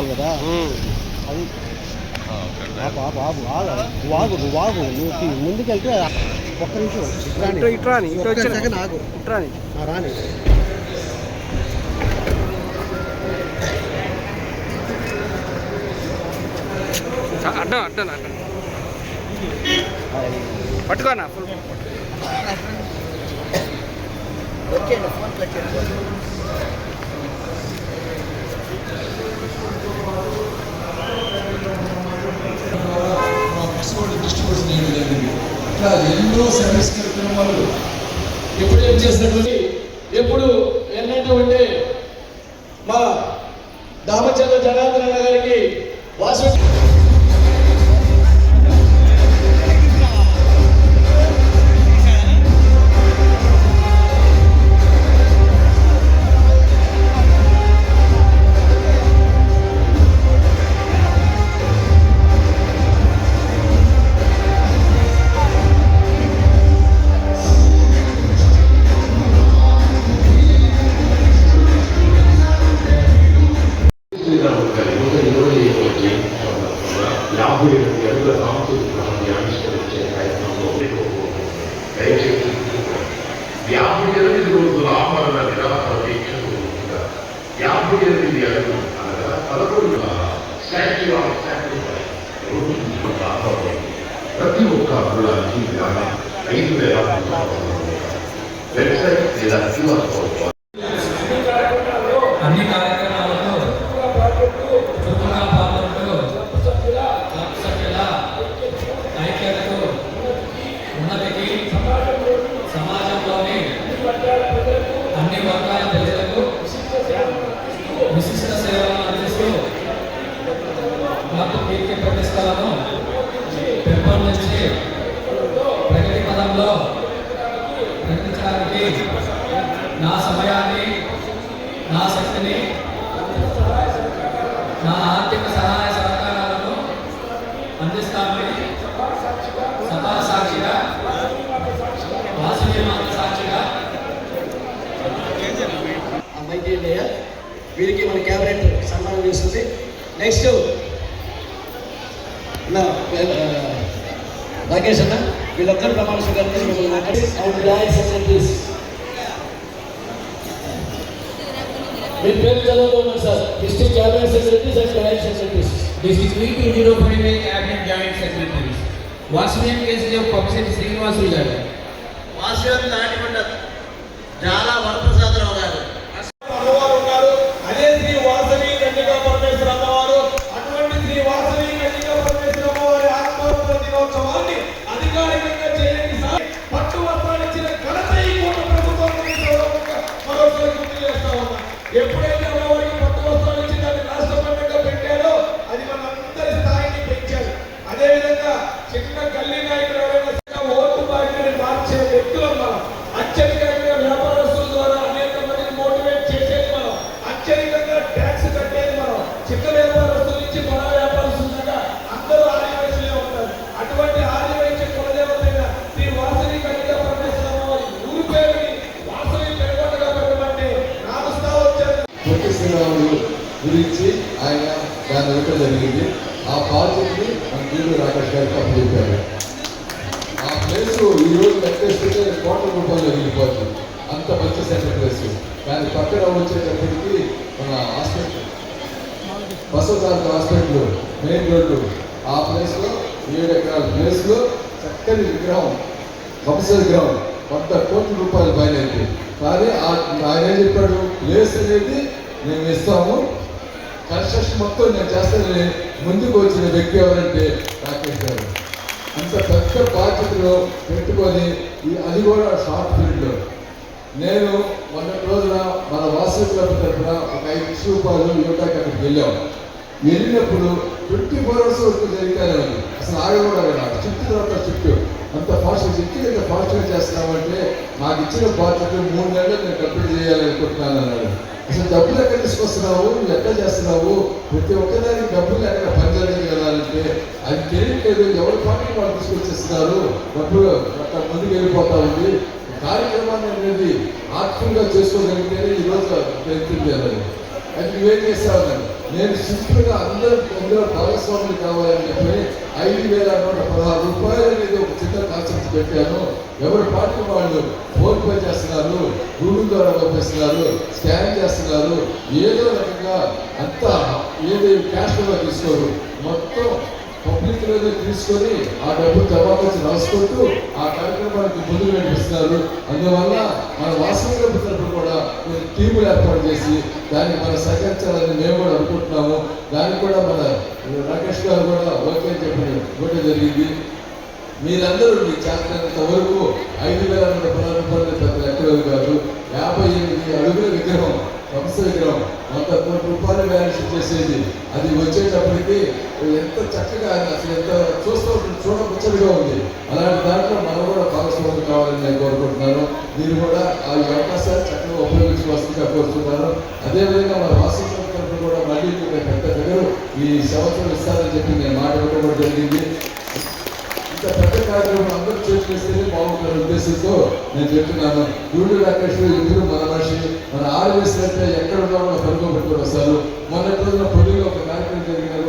పోవాలి కదా. అది ఆపు, ఆగు. నువ్వు ఆగు నువ్వు ఆగు నువ్వు ముందుకెళ్తే ఒక్క నిమిషం. ఆగు. ఇట్రాని రాని. అడ్డం అడ్డం అడ్డం. పట్టుకోనా ఫుల్ మా పిక్స్బోర్డ్ డిస్ట్రిబ్యూషన్ చేయడం జరిగింది ఇట్లా ఎన్నో సర్వీస్ కార్యక్రమాలు ఎప్పుడు ఏం చేసినటువంటి ఎప్పుడు ఎన్నట్టు ఉంటే పెంపొందించి ప్రగతి పదంలో ప్రకటించడానికి నా సమయాన్ని నా శక్తిని నా ఆర్థిక సహాయ సహకారాలను అందిస్తామని సభా సాక్షిగా వాసవి మాత సాక్షిగా మైటీ లేయర్ వీరికి మన క్యాబినెట్ సన్మానం చేస్తుంది. నెక్స్ట్ నా రాకేష్ అన్న వీళ్ళొక్కరు ప్రమాణ స్వీకారం చేసి మిమ్మల్ని మాట్లాడి అండ్ జాయింట్ సెక్రటరీస్ మీ పేరు చదవడం sir district cabinet secretaries and joint secretaries District 3205 Cabinet Joint Secretaries. Vasavi case publicity Srinivasulu గారు వాసవి నాటికొండ చాలా వరప్రసాదరావు గారు గురించి ఆయన దాన్ని ఇవ్వడం జరిగింది. ఆ ప్రాజెక్ట్ని మన గీడు రాకేష్ గారికి అప్పచెప్పారు ఆ ప్లేస్ ఈ రోజు లెక్కేస్తుంటే కోట్ల రూపాయలు వెళ్ళిపోతుంది అంత మంచి సెంటర్ ప్లేస్ దాని పక్కన వచ్చేటప్పటికి మన hospital Basavataraka hospital main road ఆ ప్లేస్లో ఏడు ఎకరాల ప్లేస్లో చక్కని విగ్రహం కంపల్సరీ విగ్రహం. వంద కోట్ల రూపాయలు పైన అయింది. కానీ ఆ- ఆయన ఏం చెప్పాడు? ప్లేస్ అనేది మేము ఇస్తాము కన్స్ట్రక్షన్ మొత్తం నేను చేస్తానని ముందుకు వచ్చిన వ్యక్తి ఎవరంటే రాకేష్ గారు. అంత పెద్ద బాధ్యతలో పెట్టుకొని ఈ అది కూడా షార్ట్ పీరియడ్లో నేను మొన్నటి రోజున మన వాసు క్లబ్ తరఫున ఒక ఐదు రూపాయలు ఇవ్వడానికి అక్కడికి వెళ్ళాం. వెళ్ళినప్పుడు ట్వంటీ ఫోర్ అవర్స్ వరకు జరిగితేనే ఉంది. అసలు ఆగకూడదు కూడా చుట్టూ తర్వాత చుట్టూ. అంత ఫాస్ట్గా చెక్కి ఇంత ఫాస్ట్గా చేస్తున్నామంటే నాకు ఇచ్చిన బాధ్యత మూడు నెలలు నేను కంప్లీట్ చేయాలనుకుంటున్నాను అన్నాడు. అసలు డబ్బులు ఎక్కడ తీసుకొస్తున్నావు? నువ్వు ఎక్కడ చేస్తున్నావు? ప్రతి ఒక్కదానికి డబ్బులు ఎక్కడ పనిచేయలేదు కదా అంటే అది తెలియట్లేదు ఎవరి పార్టీ వాళ్ళు తీసుకొచ్చేస్తున్నారు? డబ్బులు అక్కడ ముందుకు వెళ్ళిపోతా ఉంది కార్యక్రమాన్ని అనేది ఆత్మీయంగా చేసుకోగలిగితేనే ఈ రోజు అన్నది అది నువ్వేం చేస్తావు నేను సింపుల్గా అందరూ అందరూ భాగస్వాములు కావాలని చెప్పి ఐదు వేల నూట పదహారు రూపాయలు అనేది ఒక చిత్ర కాన్సెప్ట్ పెట్టాను. ఎవరి పార్టీ వాళ్ళు ఫోన్ పే చేస్తున్నారు గూగుల్ ద్వారా పంపిస్తున్నారు స్కాన్ చేస్తున్నారు ఏదో రకంగా అంతా ఏది క్యాష్గా తీసుకోరు. మొత్తం పబ్లిక్ తీసుకొని ఆ డబ్బు జవాబు రాసుకుంటూ ఆ కార్యక్రమానికి ముందు నడిపిస్తున్నారు. అందువల్ల మన వాసవి క్లబ్ కూడా కొన్ని టీములు ఏర్పాటు చేసి దాన్ని మనం సహకరించాలని మేము కూడా అనుకుంటున్నాము. దానికి కూడా మన రాకేష్ గారు కూడా ఓకే అని చెప్పి ఇవ్వడం జరిగింది. మీరందరూ మీ చేతనంత వరకు ఐదు వేల రెండు పదహారు రూపాయలు పెద్ద లెక్కలు కాదు యాభై ఎనిమిది అడుగుల విగ్రహం కంస విగ్రహం వంద కోట్ల రూపాయలు వ్యాల్యూషన్ చేసేది. అది వచ్చేటప్పటికి ఎంత చక్కగా అసలు ఎంత చూస్తూ చూడముచ్చడిగా ఉంది. అలాంటి దాంట్లో మనం కూడా భాగస్వామ్యం కావాలని నేను కోరుకుంటున్నాను. మీరు కూడా ఆ అవకాశాలు చక్కగా ఉపయోగించి వస్తుందిగా కోరుతున్నాను అదేవిధంగా మన వాసవి తరఫున కూడా మళ్ళీ పెద్ద దగ్గర ఈ సంవత్సరం ఇస్తారని చెప్పి నేను మాట కూడా జరిగింది. ఇంత పెద్ద కార్యక్రమం అందరూ చేస్తేనే ఉద్దేశంతో నేను చెప్తున్నాను. గూడు రాకేష్ ఎదురు మన మనిషి? మన ఆర్ఎస్ అంటే ఎక్కడ ఉన్నా కూడా పరుగు పెట్టుకొని వస్తారు మొన్నటి రోజున పొద్దుగా ఒక కార్యక్రమం జరిగిన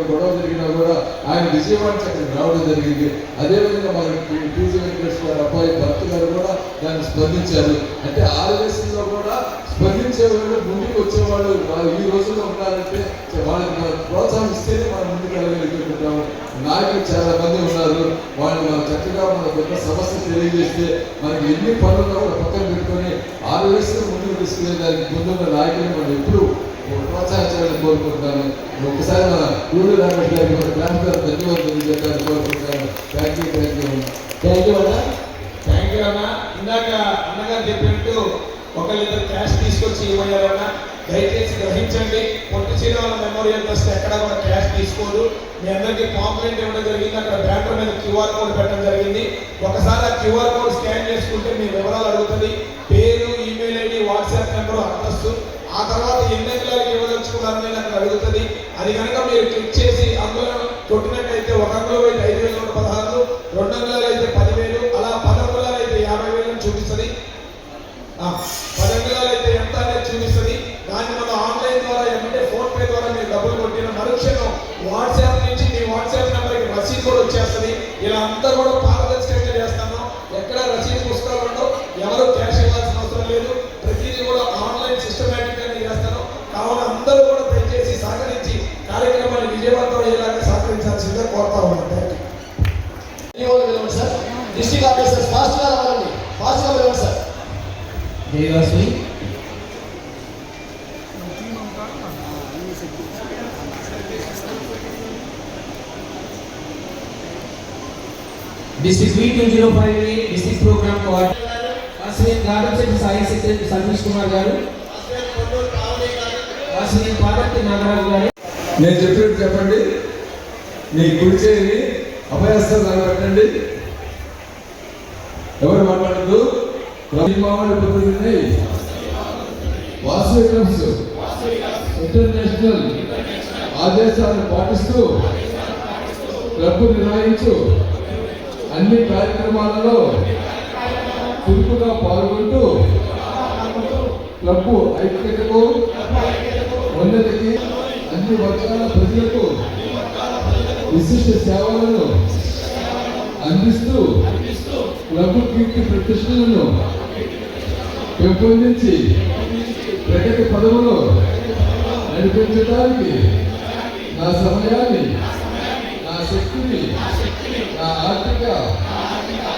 ఆయన విజయవాడ చక్కకి రావడం జరిగింది. అదేవిధంగా మన టీజీ వెంకటేశ్వర గారు అబ్బాయి భర్త గారు కూడా దాన్ని స్పందించారు. అంటే ఆర్ఎస్ కూడా స్పందించే వాళ్ళు ముందుకు వచ్చేవాళ్ళు ఈ రోజుల్లో ఉన్నారంటే వాళ్ళకి మనం ప్రోత్సాహిస్తేనే మనం ముందుకు వెళ్ళగలుగుతుంటాము. నాయకులు చాలా మంది ఉన్నారు. వాళ్ళు మనం చక్కగా మనకు ఉన్న సమస్య తెలియజేస్తే మనకి ఎన్ని పనులు కూడా పక్కన పెట్టుకొని ఆరు ముందుకు తీసుకునే దానికి ముందున్న నాయకులు మనం ఎప్పుడు ప్రోత్సహించాలని కోరుకుంటున్నాను. ఒకసారి మన ఊరు రామేష్ గారికి మన గ్రామ గారు ధన్యవాదాలు చెప్పాలని కోరుకుంటున్నాను. Thank you thank you thank you అన్న థ్యాంక్ యూ అన్న. ఇందాక అన్నగారు చెప్పినట్టు ఒకళ్ళిద్దరు క్యాష్ తీసుకొచ్చి ఇవ్వలేరన్న దయచేసి గ్రహించండి. పొట్టి శ్రీరామ మెమోరియల్ ట్రస్ట్ ఎక్కడ కూడా క్యాష్ తీసుకోదు. మీ అందరికీ కాంప్లైంట్ ఇవ్వడం జరిగింది. అక్కడ బ్యాంకుల మీద క్యూఆర్ కోడ్ పెట్టడం జరిగింది. ఒకసారి ఆ క్యూఆర్ కోడ్ స్కాన్ చేసుకుంటే మీ వివరాలు అడుగుతుంది. పేరు email ID WhatsApp number address ఆ తర్వాత ఎన్ని అంగుళాలకు ఇవ్వదలుచుకున్నారని నాకు అడుగుతుంది. అది కనుక మీరు క్లిక్ చేసి అందులో కొట్టినట్టయితే ఒక అంగుళం అయితే ఐదు వేల నూట పదహారు రెండు అంగుళాలు అయితే పదివేలు Devasri district B two zero five district programme coordinator Garachetti Sai secretary Santosh Kumar గారు అశ్విన్ పార్వతి నాగరాజు గారు నేను చెప్పేది చెప్పండి మీ గురి చేయి అభయస్థానం పెట్టండి ఎవరు మాట్లాడద్దు మామూలు పొందుతుంది వాసవి క్లబ్స్ ఇంటర్నేషనల్ ఆదేశాలను పాటిస్తూ క్లబ్ నిర్వహించు అన్ని కార్యక్రమాలలో చురుకుగా పాల్గొంటూ క్లబ్ ఐక్యతకు ఉన్నతికి అన్ని వర్గాల ప్రజలకు విశిష్ట సేవలను అందిస్తూ క్లబ్ కీర్తి ప్రతిష్టలను పెంపొందించి ప్రగతి పదవులో నడిపించడానికి నా సమయాన్ని నా శక్తిని నా ఆర్థిక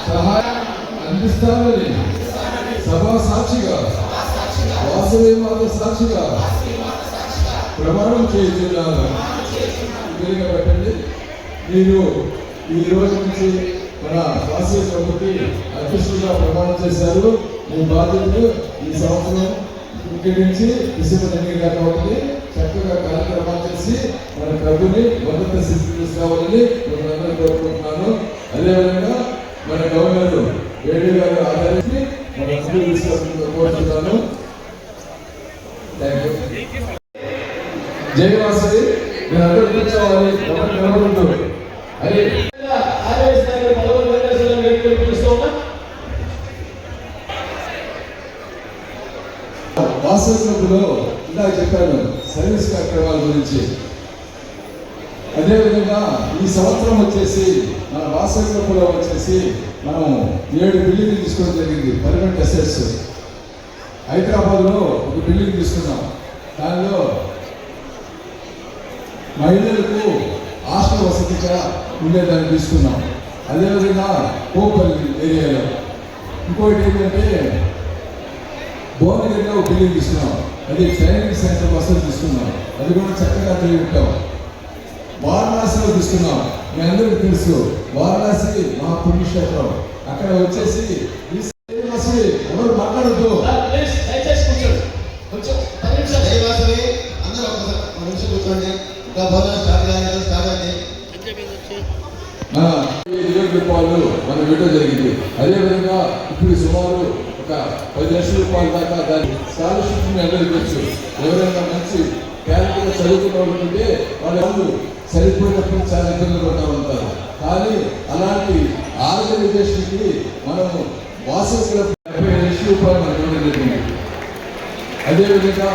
సహాయం అందిస్తానని సభా సాక్షిగా వాసవి మాత సాక్షిగా ప్రమాణం చేస్తున్నాను వీలుగా పెట్టండి మీరు ఈ రోజు నుంచి మన వాసవి సభకి అధ్యక్షులుగా ప్రమాణం చేశారు. మీ బాధ్యతలు ఈ సంవత్సరం ఇక్కడి నుంచి డిసెంబర్ ఎనిమిది దాకా అవుతుంది. చక్కగా కార్యక్రమాలు చేసి మన ప్రభుని ఉన్నత స్థితి తీసుకోవాలని మిమ్మల్ని కోరుకుంటున్నాను. అదేవిధంగా మన గవర్నర్ వేడి గారు ఆదరించి మన అందరూ తీసుకోవాలని కోరుతున్నాను థ్యాంక్ యూ నేను అందరూ కూర్చోవాలి. ఎవరు నిలబడద్దు క్లబ్లో ఇందాక చెప్పాను సర్వీస్ కార్యక్రమాల గురించి. అదేవిధంగా ఈ సంవత్సరం వచ్చేసి మన వాసవి వచ్చేసి మనం ఏడు బిల్డింగ్లు తీసుకోవడం జరిగింది పర్మనెంట్ అసెట్స్ హైదరాబాద్లో ఒక బిల్డింగ్ తీసుకున్నాం. దానిలో మహిళలకు హాస్టల్ వసతిగా ఉండేదాన్ని తీసుకున్నాం. అదేవిధంగా కోపల్లి ఏరియాలో. ఇంకోటి ఏంటంటే భువనగిరిలో ఒక బిల్డింగ్ తీసుకున్నాం అది ట్రైనింగ్ సెంటర్ వసతి తీసుకున్నాం. అది కూడా చక్కగా ఉంటాం వారణాసిలో తీసుకున్నాం. మీ అందరికీ తెలుసు వారణాసి మా పుణ్యక్షేత్రం అక్కడ వచ్చేసి ఎవరు మాట్లాడద్దు. మన ఇవ్వడం జరిగింది. అదేవిధంగా ఇప్పుడు సుమారు ఒక పది లక్షల రూపాయల దాకా దాన్ని స్కాలర్షిప్ని మీ ఎవరైనా మంచి క్యారెక్టర్ చదువుకున్న వాళ్ళు వాళ్ళు సరిపోయినప్పుడు చాలా ఇబ్బంది పడుతూ ఉంటారు. కానీ అలాంటి ఆర్గనైజేషన్కి మనము వాసెస్ డెబ్బై లక్షల రూపాయలు మనం ఇవ్వడం జరిగింది. అదేవిధంగా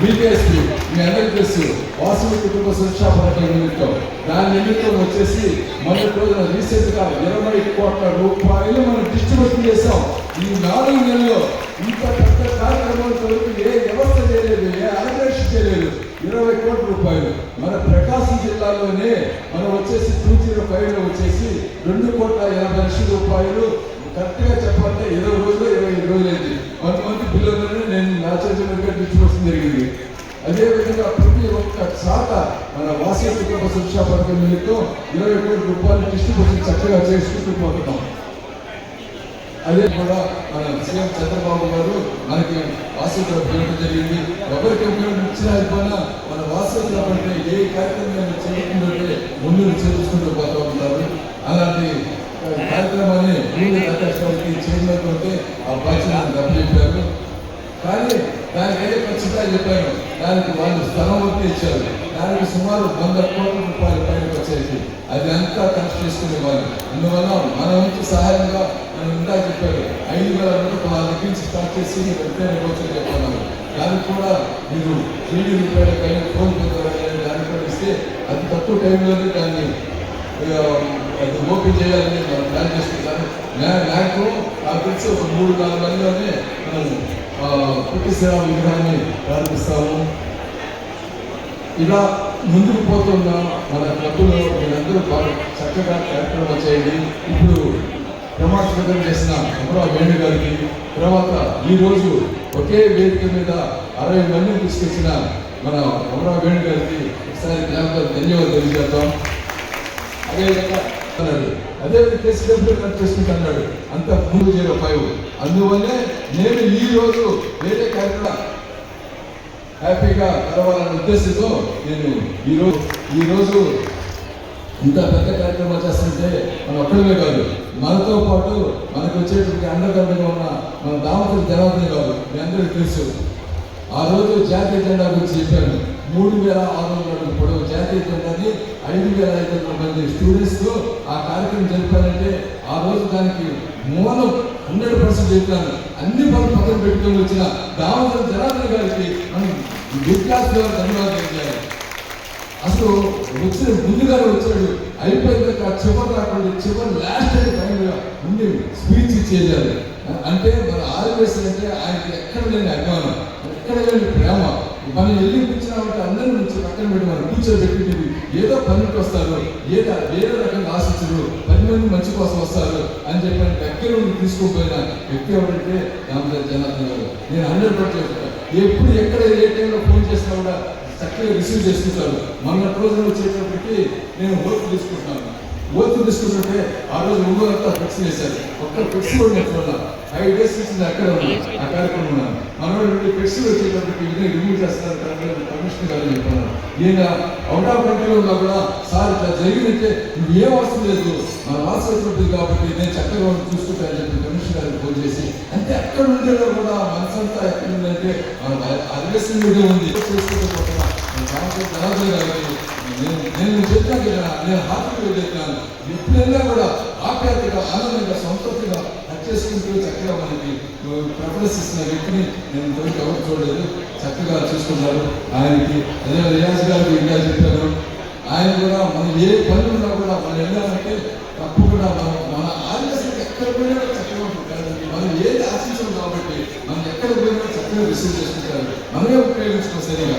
బీపీఎస్పీ మీ అందరికీ తెలుసు వాసవి కుటుంబ సంక్షేమ పథకం నిమిత్తం దాని నిమిత్తం వచ్చేసి మన రోజున రీసెంట్గా ఇరవై కోట్ల రూపాయలు మనం డిస్ట్రిబ్యూట్ చేశాం. ఈ నాలుగు నెలల్లో ఇంత పెద్ద కార్యక్రమం వరకు ఏ వ్యవస్థ చేయలేదు ఏ ఆర్గనైజేషన్ చేయలేదు. ఇరవై కోట్ల రూపాయలు. మన ప్రకాశం జిల్లాలోనే మనం వచ్చేసి టూ జీరో ఫైవ్లో వచ్చేసి రెండు కోట్ల ఎనభై లక్షల రూపాయలు. కరెక్ట్గా చెప్పాలంటే ఇరవై రోజులు ఇరవై ఐదు రోజులు అయింది కొంతమంది పిల్లలను నేను నా చేతులుగా డిస్ట్రిబ్యూషన్ జరిగింది. అదేవిధంగా ప్రతి ఒక్క శాఖ మన వాసవి కుటుంబ శిక్షా పథకం నిమిత్తం ఇరవై కోట్ల రూపాయలు డిస్ట్రిబ్యూషన్ చక్కగా చేసుకుంటూ పోతున్నాం. అదే కూడా మన సీఎం చంద్రబాబు గారు మనకి వాసవికుల ఇవ్వడం జరిగింది. ఎవరికి ఉపయోగం ఇచ్చినా అయిపోయినా మన వాసవికుల అంటే ఏ కార్యక్రమం చేయకుంటే ముందు చేర్చుకుంటూ పోతూ ఉంటారు. అలాంటి కార్యక్రమాన్ని మూడు రాష్ట్రాలకి చైర్మన్ ఆ ఆ బాధ్యతను అప్పచెప్పారు కానీ దానికి ఏ ఖచ్చితంగా చెప్పాను దానికి వాళ్ళు స్థలం వరకు ఇచ్చారు. దానికి సుమారు వంద కోట్ల రూపాయలు పైన వచ్చేసి అది అంతా ఖర్చు చేసుకునే వాళ్ళు. అందువల్ల మన వంతు సహాయంగా నేను ఇంకా చెప్పారు ఐదు వేల రూపాయలు వాళ్ళ దగ్గర నుంచి స్టార్ట్ చేసి వెంటనే వచ్చి చెప్పాను దానికి కూడా మీరు వెయ్యి రూపాయలు కానీ ఫోన్ పే ద్వారా కానీ కూడా ఇస్తే అది తక్కువ టైంలోనే దాన్ని అది ఓపెన్ చేయాలని మనం ప్లాన్ చేసుకుంటాను నాకు నాకు తెలిసి ఒక మూడు నాలుగు మందిలోనే మనం ఆ, సేవా సేవ విగ్రహాన్ని ప్రారంభిస్తాము. ఇలా ముందుకు పోతున్న మన క్లబ్లో మీరందరూ బాగా చక్కగా కార్యక్రమం చేయండి. ఇప్పుడు ప్రమాణ చేసిన అమరావు వేణు గారికి తర్వాత ఈ రోజు ఒకే వేదిక మీద అరవై మందిని తీసుకొచ్చిన మన అమరావు వేణు గారికి ఒకసారి జ్ఞాపకం ధన్యవాదాలు తెలియజేద్దాం. అదేవిధంగా అన్నాడు అదే కేసు డబ్బులు చేసుకుంటా అన్నాడు అంత మూడు జీరో ఫైవ్. అందువల్లే నేను ఈ రోజు వేరే కార్యక్రమం హ్యాపీగా కలవాలనే ఉద్దేశంతో నేను ఈరోజు ఈరోజు ఇంత పెద్ద కార్యక్రమాలు చేస్తుంటే మనం ఒక్కడమే కాదు మనతో పాటు మనకు వచ్చేటువంటి అండదండగా ఉన్న మన దామతులు జనార్దన్ కాదు మీ అందరికీ తెలుసు. ఆ రోజు జాతీయ జెండా గురించి చెప్పాను. మూడు వేల ఆరు వందల అడుగుల పొడవు జాతీయ జెండాని ఐదు వేల ఐదు వందల మంది స్టూడెంట్స్ ఆ కార్యక్రమం జరిపారంటే ఆ రోజు దానికి మూలం హండ్రెడ్ పర్సెంట్ చెప్తాను అన్ని పనులు పక్కన పెట్టుకొని వచ్చిన దామోదర జనార్దన్ గారికి మనం వికాస్ గారు ధన్యవాదాలు చేయాలి అసలు వచ్చిన ముందుగానే వచ్చాడు. అయిపోయాక చివరి రాకుండా చివరి లాస్ట్ అయిన టైంలో ఉండి స్పీచ్ ఇచ్చేయాలి అంటే మన ఆర్ఎస్ అంటే ఆయనకి ఎక్కడ లేని అభిమానం ఎక్కడ లేని ప్రేమ. మనం వెళ్ళి కూర్చున్నామంటే అందరి నుంచి పక్కన పెట్టి మనం కూర్చోబెట్టి ఏదో పనికి వస్తారు ఏదో ఏదో రకంగా ఆశించరు. పది మంది మంచి కోసం వస్తారు అని చెప్పి ఆయన దగ్గర ఉండి తీసుకోపోయిన వ్యక్తి ఎవరంటే దామోదర్ జనార్దన్ గారు. నేను హండ్రెడ్ పర్సెంట్ ఎప్పుడు ఎక్కడ ఏ టైంలో ఫోన్ చేసినా కూడా చక్కగా రిసీవ్ చేసుకుంటారు. మొన్న రోజున వచ్చేటప్పటికి నేను ఓట్లు తీసుకుంటాను. ఓట్లు తీసుకుంటుంటే ఆ రోజు ముందు అంతా ఫిక్స్ చేశారు. ఒక్క ఫిక్స్ కూడా ఐదు డేస్ నుంచి అక్కడ ఉన్నాను ఆ కార్యక్రమం ఉన్నాను. మనవాడు నుండి ఫ్లెక్స్ వచ్చేటప్పటికి ఇదే రిమూవ్ చేస్తున్నారు కమిషన్ గారు చెప్పాను. ఈయన అవుట్ ఆఫ్ కంట్రీలో ఉన్నా కూడా సార్ ఇట్లా జరిగినట్టే నువ్వు ఏం అవసరం లేదు. మన వాసవుతుంది కాబట్టి నేను చక్కగా ఉండి చూసుకుంటానని చెప్పి కమిషన్ గారికి ఫోన్ చేసి అంటే అక్కడ ఉండేలో కూడా మనసంతా ఎక్కడ ఉందంటే మన అడ్రస్ ఉంది. చేసుకుంటూ పోతున్నా నేను చాలా జనార్దన్ గారికి నేను నేను చెప్పాను కదా నేను హాస్పిటల్ చెప్పాను ఎప్పుడైనా కూడా ఆప్యాయతగా ఆనందంగా సంతృప్తిగా హత్య చేసుకుంటూ చక్కగా మనకి ప్రిఫరెన్స్ ఇస్తున్న వ్యక్తిని నేను ఇంతవరకు ఎవరు చూడలేదు. చక్కగా చూసుకున్నారు. ఆయనకి అదే రియాజ్ గారికి ఇంకా చెప్పారు ఆయన కూడా మనం ఏ పని ఉన్నా కూడా మనం వెళ్ళాలంటే తప్పకుండా మనం మన ఆలోచనకి ఎక్కడ పోయినా చక్కగా ఉంటుంది. మనం ఏది ఆశించాం కాబట్టి మనం ఎక్కడ పోయినా చక్కగా రిసీవ్ చేసుకుంటారు. మనమే ఉపయోగించుకోం సరిగా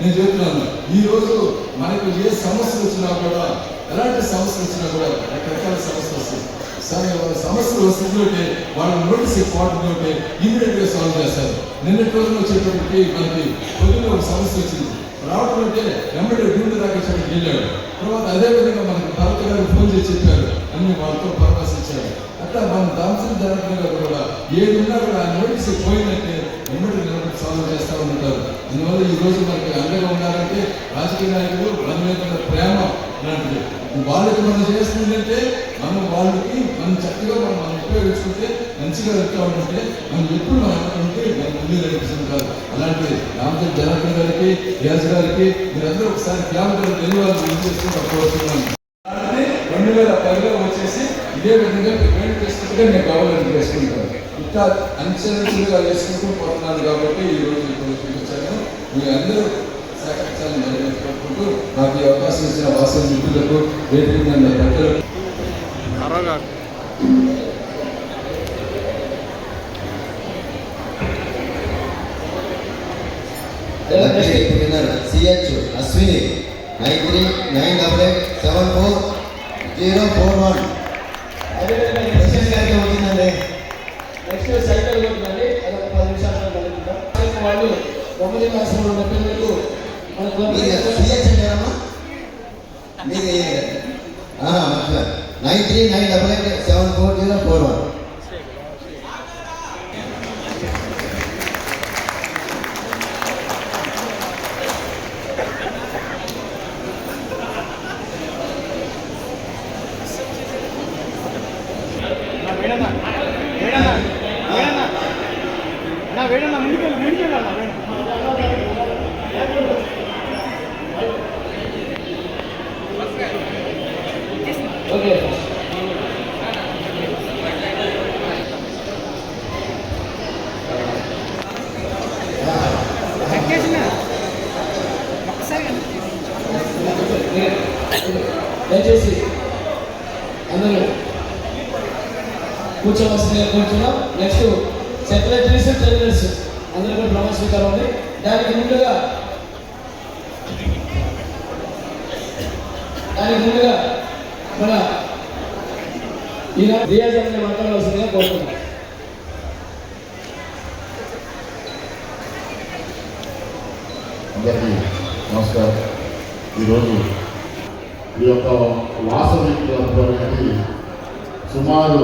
నేను చెప్తున్నాను. ఈ రోజు మనకు ఏ సమస్యలు వచ్చినా కూడా ఎలాంటి సమస్యలు వచ్చినా కూడా రకరకాల సమస్యలు వస్తాయి. సరే వాళ్ళ సమస్యలు వస్తుంటే వాళ్ళ నోటీస్ ఇంపార్టెంట్ ఇమీడియట్ సాల్వ్ చేస్తారు. నిన్నటి రోజున వచ్చేటప్పటికి మనకి పొద్దున్న ఒక సమస్య వచ్చింది. రావడం అంటే వెంబడి గుండె రాకేశ్వరికి వెళ్ళాడు. తర్వాత అదే విధంగా మనకి భరత్ గారు ఫోన్ చేసి చెప్పారు. అన్ని వాళ్ళతో పరామర్శించారు. అట్లా మన దాంసం జరగకుండా కూడా ఏది ఉన్నా కూడా ఆ నోటీస్ పోయినట్టే ఎన్నడూ నిలబడి సాల్వ్ చేస్తూ ఉంటారు. అందువల్ల ఈ రోజు మనకి అండగా ఉన్నారంటే రాజకీయ నాయకులు మన మీద ప్రేమ లాంటిది వాళ్ళకి మనం చేస్తుందంటే మనం వాళ్ళకి మనం చక్కగా మనం మనం ఉపయోగించుకుంటే మంచిగా వెళ్తూ ఉంటే మనం ఎప్పుడు మనం ఉంటే మనం ముందు నడిపిస్తుంది కాదు. అలాంటి రామదేవ్ జనార్దన్ గారికి వ్యాస్ గారికి మీరందరూ ఒకసారి క్యాబ్ తెలియాలని ధన్యవాదాలు చేసుకుంటూ కోరుతున్నాను రెండు వేల పదిలో వచ్చేసి ఇదే విధంగా పేమెంట్ చేసుకుంటే నేను కావాలని చేసుకుంటాను. ఇంకా అంచెలంచెలుగా వేసుకుంటూ పోతున్నాను కాబట్టి ఈ రోజు ఇక్కడ చూపించాను మీ అందరూ సహకరించాలని నాకు ఈ అవకాశం ఇచ్చిన వాసన మిత్రులకు వేదిక CH Ashwini nine three nine double eight seven four zero four one. Next cycle కొట్టినండి అది ఒక పది నిమిషాలు కలుగుతాం వాళ్ళు తొమ్మిది మాసంలో అంటారమ్మా మీది nine three nine double eight seven four zero four one నా వేడన్నా ముందుకెళ్ళి ముందుకెళ్ళాలి వేడ ఓకే దయచేసి అందరూ కూర్చోవలసిందిగా కూర్చున్నాం నెక్స్ట్ సెక్రటరీస్ ట్రైనర్స్ నమస్కారం ఉంది దానికి ముందుగా దానికి ముందుగా మన ఈయన రియాజ్ మాట్లాడవలసిందిగా కోరుతున్నాం అందరికీ నమస్కారం. ఈరోజు ఈ యొక్క వాసవి అనేది సుమారు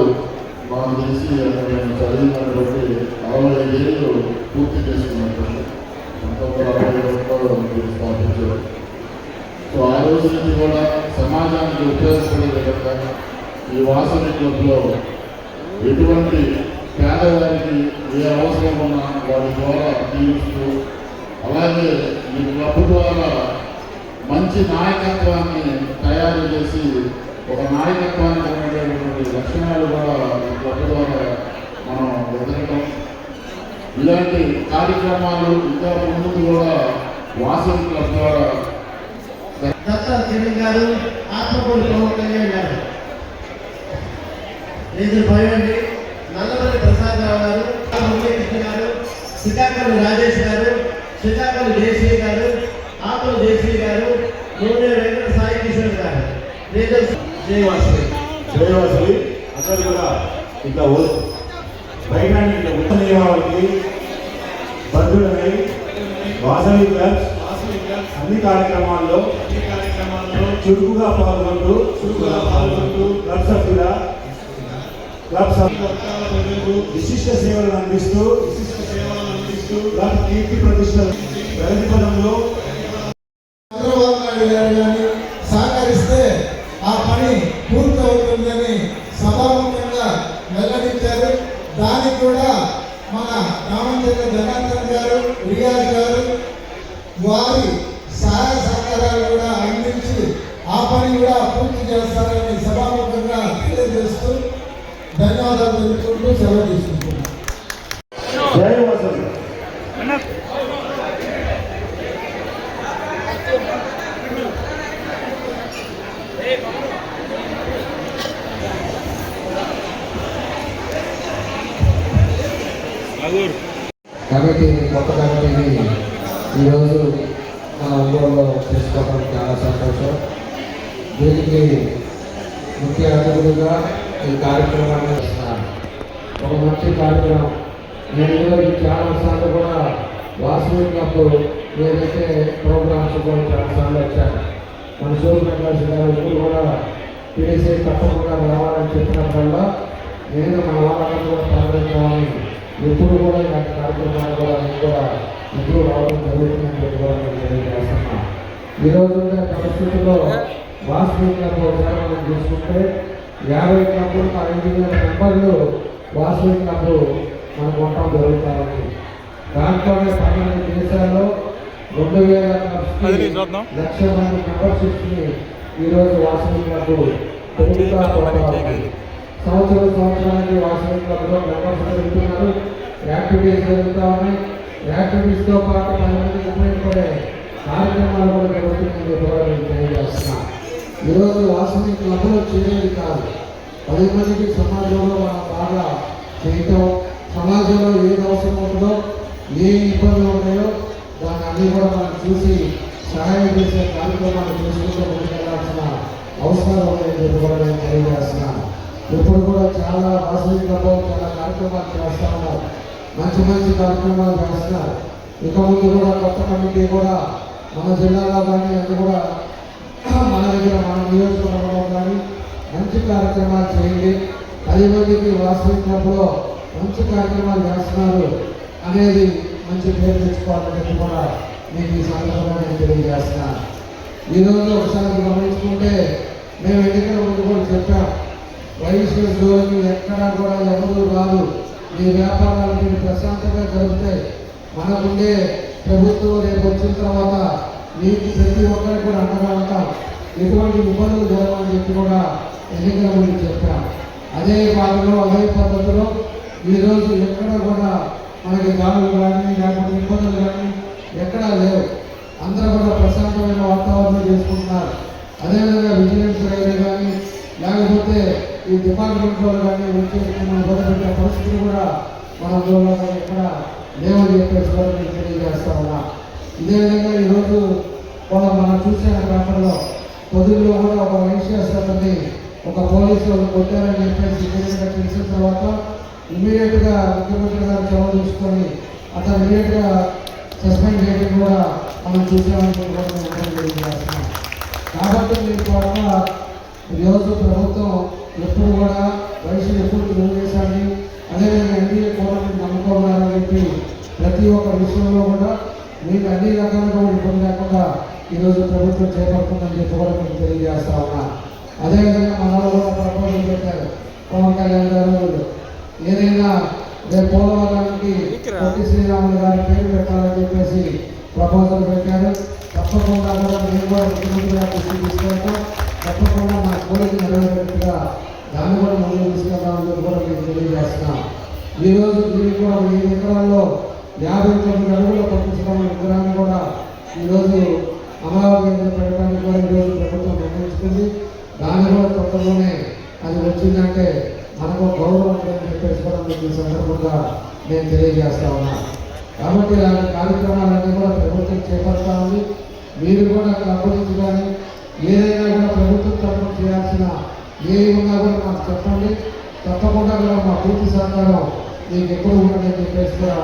మాకు తెలిసి నేను చదివినటువంటి అరవై ఏళ్ళు పూర్తి చేసుకున్నటువంటి పంతొమ్మిది వందల అరవై స్థాపించారు. సో ఆ రోజు నుంచి కూడా సమాజానికి ఉపయోగపడే విధంగా ఈ వాసవి క్లబ్లో ఎటువంటి పేదవారికి ఏ అవసరం ఉన్నా వారి ద్వారా తీరుస్తూ అలాగే ఈ క్లబ్ ద్వారా మంచి నాయకత్వాన్ని తయారు చేసి ఒక నాయకత్వాన్ని ఉండేటువంటి లక్షణాలు కూడా ఈ క్లబ్ ద్వారా మనం ఎదగటం ఇలాంటి కార్యక్రమాలు ఇంకా ముందుకు కూడా వాసవి క్లబ్ ద్వారా దత్త కిరణ్ గారు ఆత్మకూరు పవన్ కళ్యాణ్ గారు. రేజర్ భయండి నల్లమల్లి ప్రసాద్ రావు గారు మురళీకృష్ణ గారు శ్రీకాకుళం రాజేష్ గారు శ్రీకాకుళం జేసీ గారు ఆకుల జేసీ గారు నూనె వెంకట సాయి కిషోర్ గారు. జయవాసవి. అందరూ కూడా ఇట్లా ఓ- బయట ఇట్లా వాసవి క్లబ్స్ అన్ని కార్యక్రమాల్లో కార్యక్రమాల్లో చురుకుగా పాల్గొంటూ చురుకుగా పాల్గొంటూ క్లబ్ సభ్యుల క్లబ్ సభ్యులకు విశిష్ట సేవలను అందిస్తూ విశిష్ట సేవలను అందిస్తూ క్లబ్ కీర్తి ప్రతిష్టలు ప్రగతి పదంలో చంద్రబాబు నాయుడు గారు కానీ సహకరిస్తే ఆ పని పూర్తవుతుందని సభాముఖంగా వెల్లడించారు దానికి కూడా మన రామచంద్ర జనార్దన్ గారు రియాజ్ గారు వారి సహాయ సహకారాలు కూడా అందించి ఆ పని కూడా పూర్తి చేస్తారని సభాముఖంగా తెలియజేస్తూ ధన్యవాదాలు తెలుసుకుంటూ సెలవు తీసుకుంటున్నాను జై వాసవి కమిటీ కొత్త కమిటీని ఈరోజు మన ఊళ్ళో చేసుకోవడం చాలా సంతోషం దీనికి ముఖ్య అతిథులుగా ఈ కార్యక్రమాన్ని చేస్తున్నారు. ఒక మంచి కార్యక్రమం. నేను కూడా ఈ చాలా సార్లు కూడా వాసవినప్పుడు ఏదైతే ప్రోగ్రామ్స్ కూడా చాలా సార్లు వచ్చాను. మన సూర్యప్రకాష్ గారు ఇప్పుడు కూడా పిలిచి తప్పకుండా రావాలని చెప్పినప్పుడల్లా నేను మన వాళ్ళని కూడా పాల్గొంటామని ఎప్పుడు కూడా ఇలాంటి కార్యక్రమాలు కూడా నేను కూడా ఎప్పుడు రావడం జరుగుతుందని చెప్పి కూడా నేను తెలియజేస్తున్నా ఈరోజు ఉన్న పరిస్థితుల్లో ఒకసారి మనం చూసుకుంటే యాభై క్లబ్లు ఐదు వేల మెంబర్లు వాసవి క్లబ్ మనకు ఉండటం జరుగుతామని దాంట్లోనే పన్నెండు దేశాల్లో రెండు వేల లక్ష మంది మెంబర్షిప్స్ని ఈరోజు వాసవి క్లబ్ పెరుగుతా. సంవత్సరం సంవత్సరానికి వాసవి క్లబ్లో మెంబర్స్ పెరుగుతున్నారు యాక్టివిటీస్ జరుగుతూ ఉన్నాయి. యాక్టివిటీస్తో పాటు పది మందికి ఉపయోగపడే కార్యక్రమాలు కూడా నేను తెలియజేస్తున్నాను. ఈరోజు వాసవి క్లబ్లో చేరేది కాదు. పది మందికి సమాజంలో మనం బాగా చేయటం సమాజంలో ఏది అవసరం ఉంటుందో ఏ ఇబ్బందులు ఉన్నాయో దాన్ని అన్ని కూడా మనం చూసి సహాయం చేసే కార్యక్రమాలు చేసుకుంటూ ముందుకెళ్ళాల్సిన అవసరం ఉందని కూడా నేను తెలియజేస్తున్నాను. ఇప్పుడు కూడా చాలా వాసవి క్లబ్లో చాలా కార్యక్రమాలు చేస్తాము మంచి మంచి కార్యక్రమాలు చేస్తున్నారు. ఇక ముందు కూడా కొత్త కమిటీ కూడా మన జిల్లాలో కానీ అది కూడా మన దగ్గర మన నియోజకవర్గంలో కానీ మంచి కార్యక్రమాలు చేయండి. పది మందికి వాసవి మంచి కార్యక్రమాలు చేస్తున్నారు అనేది మంచి పేరు తెచ్చుకోవాలని కూడా మీకు ఈ సందర్భంగా నేను తెలియజేస్తున్నాను ఈరోజు ఒకసారి గమనించుకుంటే మేము ఎన్నికల ముందు కూడా చెప్పాం వయసు జోలికి ఎక్కడా కూడా ఎవరు రాదు ఈ వ్యాపారాలు మీరు ప్రశాంతంగా జరుగుతాయి. మనకుండే ప్రభుత్వం రేపు వచ్చిన తర్వాత మీకు ప్రతి ఒక్కరికి కూడా అండగా ఉంటాం ఎటువంటి ఇబ్బందులు జరగవని చెప్పి కూడా ఎన్నికల గురించి చెప్పాం అదే భాగంలో అదే పద్ధతిలో ఈరోజు ఎక్కడ కూడా మనకి దాడులు కానీ లేకపోతే ఇబ్బందులు కానీ ఎక్కడా లేవు. అందరూ కూడా ప్రశాంతమైన వాతావరణం చేసుకుంటున్నారు. అదేవిధంగా విజిలెన్స్ రైలు కానీ లేకపోతే ఈ డిపార్ట్మెంట్ వాళ్ళు కానీ వచ్చి మనం మొదలుపెట్టే పరిస్థితులు కూడా మన ఊళ్ళో ఎక్కడ లేవని చెప్పేసి కూడా తెలియజేస్తా ఉన్నాం. ఇదే విధంగా ఈరోజు కూడా మనం చూసిన పేపర్లో పొదుగులో కూడా ఒక వైశ్యాన్ని ఒక పోలీసు కొట్టారని చెప్పేసి ఇమీడియట్గా తెలిసిన తర్వాత ఇమీడియట్గా ముఖ్యమంత్రి గారు చొరవ తీసుకొని అతను ఇమీడియట్గా సస్పెండ్ చేయడం కూడా మనం చూసామని తెలియజేస్తున్నాం కాబట్టి మీరు కూడా ఈరోజు ప్రభుత్వం ఎప్పుడు కూడా వయసు ఎప్పుడు అదే అదేవిధంగా ఎన్డీఏ కూటమిని నమ్ముకోవాలని చెప్పి ప్రతి ఒక్క విషయంలో కూడా మీకు అన్ని రకాలుగా ఇబ్బంది లేకుండా ఈరోజు ప్రభుత్వం చేపడుతుందని చెప్పి కూడా మీకు తెలియజేస్తా ఉన్నా. అదేవిధంగా మనలో కూడా ప్రపోజల్ పెట్టారు. పవన్ కళ్యాణ్ గారు ఏదైనా రేపు పోలవరానికి పొట్టి శ్రీరాములు గారి పేరు పెట్టాలని చెప్పేసి ప్రపోజల్ పెట్టారు. తప్పకుండా కూడా మేము కూడా ముఖ్యమంత్రి గారి తీసుకెళ్తాం తప్పకుండా మా కోరిక నెరవేరేట్టుగా దాన్ని కూడా ముందుకు తీసుకెళ్తామని చెప్పి కూడా మీకు తెలియజేస్తున్నాం. ఈరోజు దీనికి కూడా వెయ్యి ఎకరాల్లో యాభై తొమ్మిది అడుగుల పంపించడం విగ్రహాన్ని కూడా ఈరోజు అమరావతి పెట్టడానికి కూడా ఈరోజు ప్రభుత్వం నిర్ణయించుకుంది. దాని కూడా తొందరలోనే అది వచ్చిందంటే మనకు గౌరవం ఉంటుందని చెప్పేసి కూడా మీకు ఈ సందర్భంగా నేను తెలియజేస్తా ఉన్నాను కాబట్టి ఇలాంటి కార్యక్రమాలన్నీ కూడా ప్రభుత్వం చేపడతా ఉంది. మీరు కూడా క్లబ్ కానీ ఏదైనా కూడా ప్రభుత్వం తరఫున చేయాల్సిన ఏవి ఉన్నా కూడా మాకు చెప్పండి. తప్పకుండా కూడా మా పూర్తి సహకారం మీకు ఎప్పుడు ఉండదని చెప్పేసి కూడా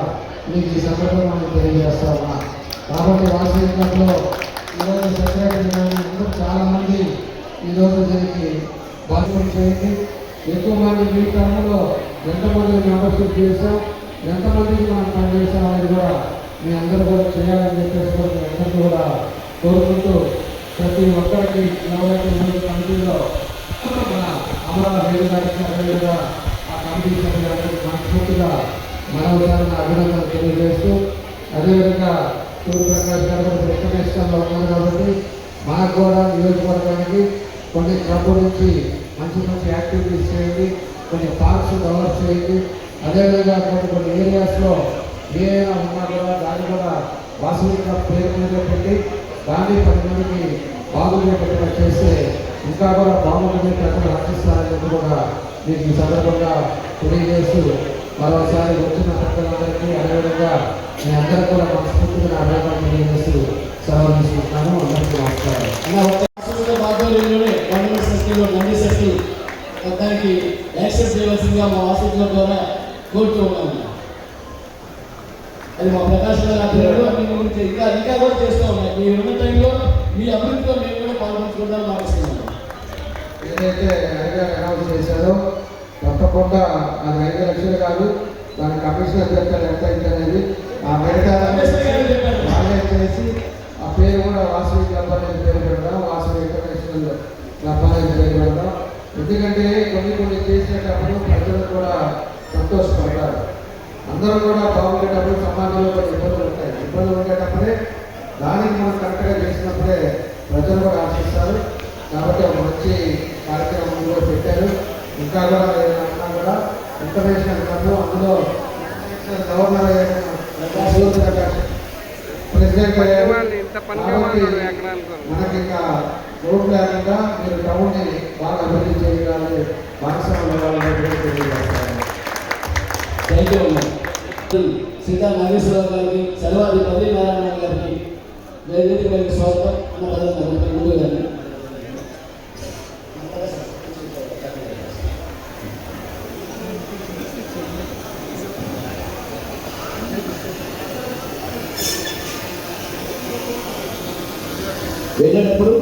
మీకు ఈ సందర్భంగా తెలియజేస్తా ఉన్నా కాబట్టి వాసవి క్లబ్లో ఈరోజు సెక్రటరీ కానీ అందరూ చాలామంది ఈరోజు దీనికి బాధ్యత చేయండి. ఎక్కువ మంది మీ క్రమంలో ఎంతమంది మెంబర్షిప్ చేశాం ఎంతమందికి మనం పనిచేసాం అనేది కూడా మీ అందరూ కూడా చేయాలని చెప్పేసి కూడా అందరూ కూడా కోరుకుంటూ ప్రతి ఒక్కరికి నలభై ముందు కమిటీలో మన అమరావతి రేలు గారికి ఆ కమిటీ సభ్యులందరికీ మనస్ఫూర్తిగా మరొకసారి నా అభినందనలు తెలియజేస్తూ అదేవిధంగా సూర్యప్రకాష్ గారు కూడా ఉన్నారు కాబట్టి మనకు కూడా నియోజకవర్గానికి కొన్ని క్లబ్ నుంచి మంచి మంచి యాక్టివిటీస్ చేయండి కొన్ని పార్క్స్ డెవలప్ చేయండి. అదేవిధంగా కొన్ని కొన్ని ఏరియాస్లో ఏమైనా ఉన్నా కూడా దాన్ని కూడా వాసవి క్లబ్ పేరు మీద పెట్టి దాన్ని పది మందికి బాగుండేటట్టుగా చేస్తే ఇంకా కూడా బాగుంటుంది ప్రజలు రక్షిస్తారని కూడా మీకు ఈ సందర్భంగా తెలియజేస్తూ మరోసారి వచ్చిన పెద్దలందరికీ అదేవిధంగా మీ అందరూ కూడా మనస్ఫూర్తిగా నా అభిప్రాయం తెలియజేస్తూ సెలవు తీసుకుంటున్నాను. అందరికీ నమస్కారం. గవర్నమెంట్ సర్కిల్లో నంది సర్కిల్ దానికి యాక్సెస్ చేయవలసిందిగా మా ఆసుపత్రుల ద్వారా కోరుతూ ఉన్నాము అది మా ప్రకాశ్ గారి ఆధ్వర్యంలో మీ గురించి ఇంకా ఇంకా కూడా చేస్తూ ఉన్నాయి. మీరు ఉన్న టైంలో మీ అభివృద్ధిలో మేము కూడా పాల్పంచుకుంటామని భావిస్తున్నాము ఏదైతే అనౌన్స్ చేశారో తప్పకుండా అది ఐదు లక్షలు కాదు. దాని కమిషనర్ చెప్తారు ఎంత అనేది ఆ వాళ్ళే చేసి ఆ పేరు కూడా వాసవి క్లబ్ అనేది పేరు పెడదాం వాసవి ఇంటర్నేషనల్ క్లబ్ అనేది పేరు పెడదాం ఎందుకంటే కొన్ని కొన్ని చేసేటప్పుడు ప్రజలు కూడా సంతోషపడతారు. అందరూ కూడా బాగుండేటప్పుడు సమాజంలో కొన్ని ఇబ్బందులు ఉంటాయి. ఇబ్బందులు ఉండేటప్పుడే దానికి మనం కరెక్ట్గా చేసినప్పుడే ప్రజలు కూడా ఆశిస్తారు. కాబట్టి ఒక మంచి కార్యక్రమం కూడా పెట్టారు. ఇంకా కూడా ఏదైనా కూడా ఇంటర్నేషనల్ క్లబ్ అందులో గవర్నర్ ప్రెసిడెంట్ మనకి ఇంకా రోడ్ లేకుండా మీరు టౌన్ని బాగా అభివృద్ధి చేయాలని భాగస్వామ్యం సీతా నాగేశ్వరరావు గారికి సెలవాది పదవి నారాయణ గారికి స్వాగతం. అన్న పదవి వెళ్ళినప్పుడు